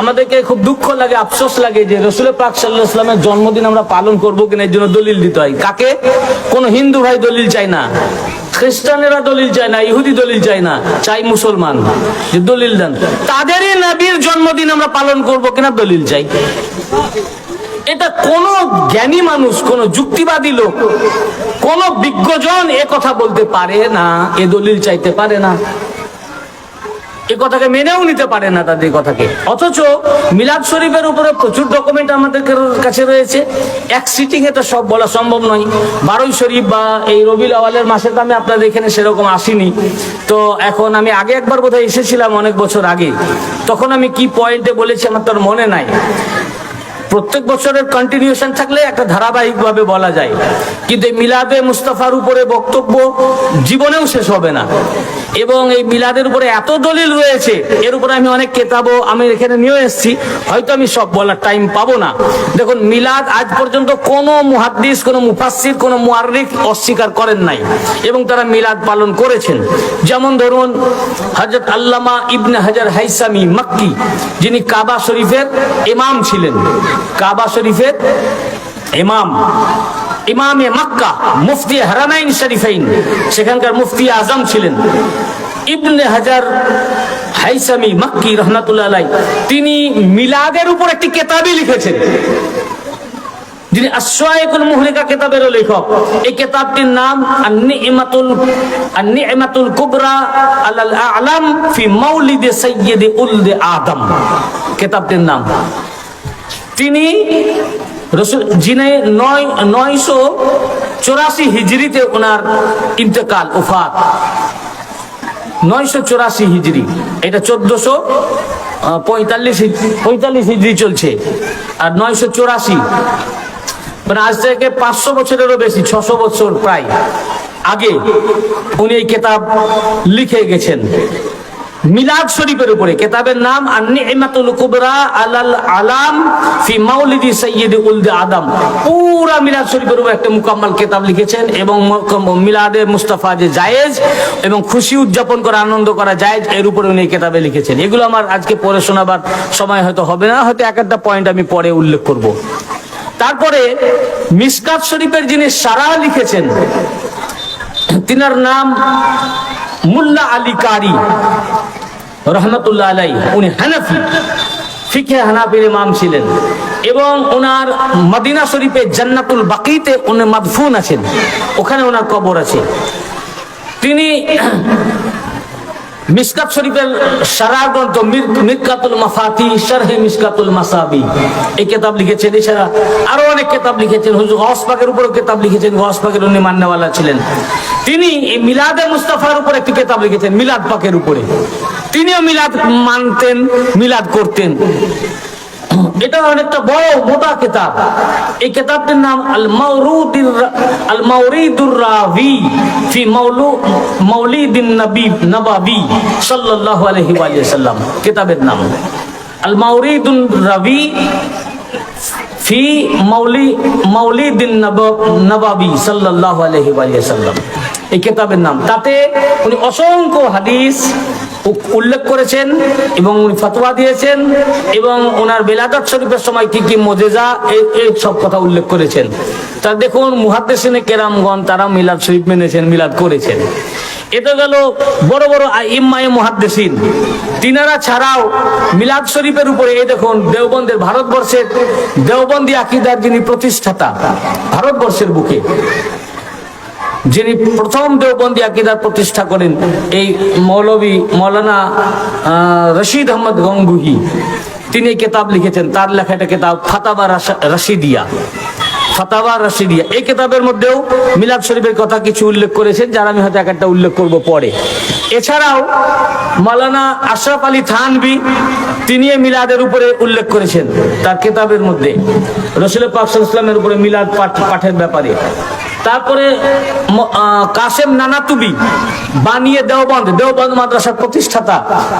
আমাদেরকে খুব দুঃখ লাগে, আফসোস লাগে যে রসুল পাক সাল্লাহ ইসলামের জন্মদিন আমরা পালন করব কিনা এর জন্য দলিল দিতে হয়। কাকে? কোন হিন্দু ভাই দলিল চায় না। খ্রিস্টানেরা দলিল চায় না, ইহুদি দলিল চায় না, চাই মুসলমান। যে দলিল দেন। তাদেরই নবীর জন্মদিন আমরা পালন করব কিনা দলিল চাই। এটা কোন জ্ঞানী মানুষ, কোন যুক্তিবাদী লোক, কোন বিজ্ঞজন এ কথা বলতে পারে না, এ দলিল চাইতে পারে না। এ কথাকে মেনেও নিতে পারে না তাদের কথাকে। অথচ মিলাদ শরীফের উপরে প্রচুর ডকুমেন্ট আমাদের কাছে রয়েছে। এক সিটিং এ তো সব বলা সম্ভব নয়। বারোই শরীফ বা এই রবিল আওয়ালের মাসে তো আমি আপনাদের এখানে সেরকম আসিনি। তো এখন আমি আগে একবার বোধহয় এসেছিলাম অনেক বছর আগে। তখন আমি কি পয়েন্টে বলেছি আমার তোর মনে নাই। প্রত্যেক বছরের কন্টিনিউশন থাকলে একটা ধারাবাহিকভাবে বলা যায়। কিন্তু মিলাদে মুস্তাফার উপরে বক্তব্য জীবনেও শেষ হবে না। এবং এই মিলাদের উপরে এত দলিল রয়েছে, এর উপরে আমি অনেক কেতাবও আমি এখানে নিয়ে এসেছি, হয়তো আমি সব বলার টাইম পাবো না। দেখুন, মিলাদ আজ পর্যন্ত কোনো মুহাদ্দিস, কোনো মুফাসসির, কোনো মুআররিখ অস্বীকার করেন নাই এবং তারা মিলাদ পালন করেছেন। যেমন ধরুন হজরত আল্লামা ইবনে হাজার হাইসামি মাক্কি, যিনি কাবা শরীফের ইমাম ছিলেন। কাবা শরীফের ইমাম। ইমামে মক্কা, মুফতি হারামাইন শরীফাইন, সেখানকার মুফতি আজম ছিলেন। ইবনে হাজার হাইসামি মাক্কি রহমাতুল্লাহ তিনি মিলাদের উপর একটি কেতাবই লিখেছেন। যিনি আশ্রয়কুল মুহলিকা কেতাবেরও লেখক। এই কেতাবটির নাম আন-নি'মাতুল আন-নি'মাতুল কুবরা আলাল আ'লাম ফি মাউলিদে সাইয়্যিদি উলদে আদম। কেতাবটির নাম তিনি যিনি নয়, নয়শো চৌরাশি হিজড়িতে ওনার ইন্তেকাল ওফাত নয়শো চৌরাশি হিজড়ি। এটা চোদ্দশো পঁয়তাল্লিশ পঁয়তাল্লিশ হিজড়ি চলছে আর নয়শো চৌরাশি। মানে আজ থেকে পাঁচশো বছরেরও বেশি, ছশো বছর প্রায় আগে উনি এই কেতাব লিখে গেছেন। মিলাদ শরীফের উপরে, কেতাবের নাম আন-নি'মাতুল কুবরা আলাল আলাম ফি মাউলিদি সাইয়্যিদ উলদ আদম। পুরা মিলাদ শরীফের উপরে একটা মুকাম্মাল কেতাব লিখেছেন এবং মিলাদে মুস্তাফা যে জায়েজ এবং খুশি উদযাপন করা, আনন্দ করা জায়েজ, এর উপরে উনি কেতাবে লিখেছেন। এগুলো আমার আজকে পড়ে শোনাবার সময় হয়তো হবে না, হয়তো এক একটা পয়েন্ট আমি পরে উল্লেখ করব। তারপরে মিসকাত শরীফের যিনি সারা লিখেছেন, তিনার নাম মুল্লা আলী কারি। রহমতুল্লাহ আলাই উনি হানাফি ফিকে হানাফির ইমাম ছিলেন। এবং ওনার মদিনা শরীফে জান্নাতুল বাকিতে উনি মাদফুন আছেন। ওখানে ওনার কবর আছে। তিনি মিসকাত শরীফের সারা গ্রন্থ মির- মিরকাতুল মাফাতি, শারহে মিসকাতুল মাসাবি। এই কিতাব লিখেছেন, এছাড়া আরও অনেক কিতাব লিখেছেন। হুজুর গস পাকের উপরও কিতাব লিখেছেন। গস পাকের উনি মান্যওয়ালা ছিলেন। তিনি মিলাদে মুস্তাফার উপর একটি কিতাব লিখেছেন, মিলাদ পাকের উপরে। তিনিও মিলাদ মানতেন, মিলাদ করতেন। এটা অনেকটা বড়, মোটা কিতাব। এই কিতাবটির নাম আল মাউরুদির আল মাউরিদুর রাভি ফি মাউলু, মাউলিদিন নবী, নবাবি সাল্লাল্লাহু আলাইহি ওয়া সাল্লাম কিতাবের নাম। আল মাউরিদুন রাভি ফি মাউলি, মাউলিদিন নব- নবাবি সাল্লাল্লাহু আলাইহি ওয়া সাল্লাম এই কেতাবের নাম। তাতে উনি অসংখ্য হাদিস উল্লেখ করেছেন এবং উনি ফতোয়া দিয়েছেন এবং ওনার বেলাদাত শরীফের সময় কি কি মজেজা এই সব কথা উল্লেখ করেছেন। তা দেখুন, মুহাদ্দেসিনে কেরামগণ তারা মিলাদ শরীফ মেনেছেন, মিলাদ করেছেন। এটা গেল বড় বড় ইম্মায়ে মুহাদ্দেসিন। তিনারা ছাড়াও মিলাদ শরীফের উপরে এই দেখুন, দেওবন্দের ভারতবর্ষের দেওবন্দি আকিদার যিনি প্রতিষ্ঠাতা, ভারতবর্ষের বুকে যিনি প্রথম দেওবন্দি আকিদার প্রতিষ্ঠা করেন, এই মৌলবী মৌলানা রশিদ আহমদ গঙ্গুহি, তিনি কেতাব লিখেছেন। তার লেখা একটা কেতাব, ফাতাবা রাশা- রাশিদিয়া। ফাতাবা রাশিদিয়া। এই কেতাবের মধ্যেও মিলাদ শরীফের কথা কিছু উল্লেখ করেছেন, যার আমি হয়তো এক একটা উল্লেখ করব পরে। এছাড়াও মালানা আশরাফ আলী থানবি তিনি মিলাদের উপরে উল্লেখ করেছেন, তার কেতাবের মধ্যে। রসুল পাক ইসলামের উপরে মিলাদ পাঠ পাঠের ব্যাপারে। তারপরে কাসেম নানাতুবি, বানিয়ে দেওবন্ধ দেওবন্ধ মাদ্রাসার প্রতিষ্ঠাতা,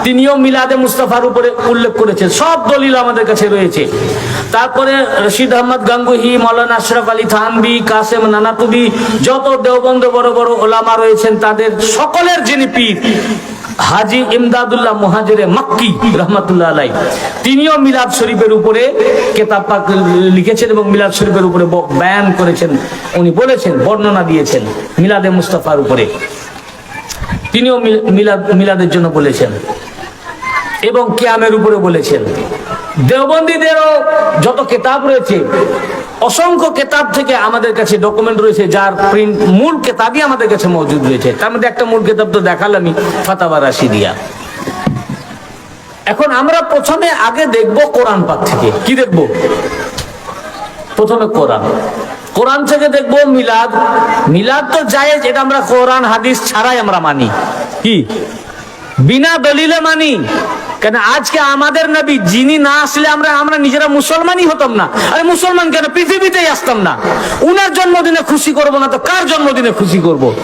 তিনিও মিলাদে মুস্তাফার উপরে উল্লেখ করেছেন। সব দলিল আমাদের কাছে রয়েছে। তারপরে রশিদ আহমদ গাঙ্গুহি, মৌলানা আশরাফ আলী থানবি, কাসেম নানাতুবি, যত দেওবন্ধ বড় বড় ওলামা রয়েছেন, তাদের সকলের যিনি পীর হাজি ইমদাদুল্লাহ মুহাজিরে মাক্কি রহমতুল্লাহ আলাই তিনিও মিলাদ শরীফের উপরে কেতাব পাক লিখেছেন এবং মিলাদ শরীফের উপরে বয়ান করেছেন। উনি বলেছেন, বর্ণনা দিয়েছেন মিলাদে মুস্তাফার উপরে। তিনিও মিলাদ, মিলাদের জন্য বলেছেন এবং কিয়ামের উপরে বলেছেন। দেওবন্দীদেরও যত কেতাব রয়েছে অসংখ্য কেতাব থেকে আমাদের কাছে ডকুমেন্ট রয়েছে, যার প্রিন্ট মূল কেতাবই আমাদের কাছে মজুদ রয়েছে। তার মধ্যে একটা মূল কেতাব তো দেখালামই ফাতাবা রাশিদিয়া। এখন আমরা প্রথমে আগে দেখব কোরআন পাক থেকে। কি দেখব? প্রথমে কোরআন। কোরআন থেকে দেখব মিলাদ। মিলাদ তো জায়েজ, এটা আমরা কোরআন, হাদিস ছাড়াই আমরা মানি। কি? বিনা দলিলে মানি। কেন আজকে আমাদের নবী যিনি না আসলে আমরা আমরা নিজেরা মুসলমানই হতাম না। আরে মুসলমান কেন? পৃথিবীতেই আসতাম না। উনার জন্মদিনে খুশি করব না তো কার জন্মদিনে খুশি করব?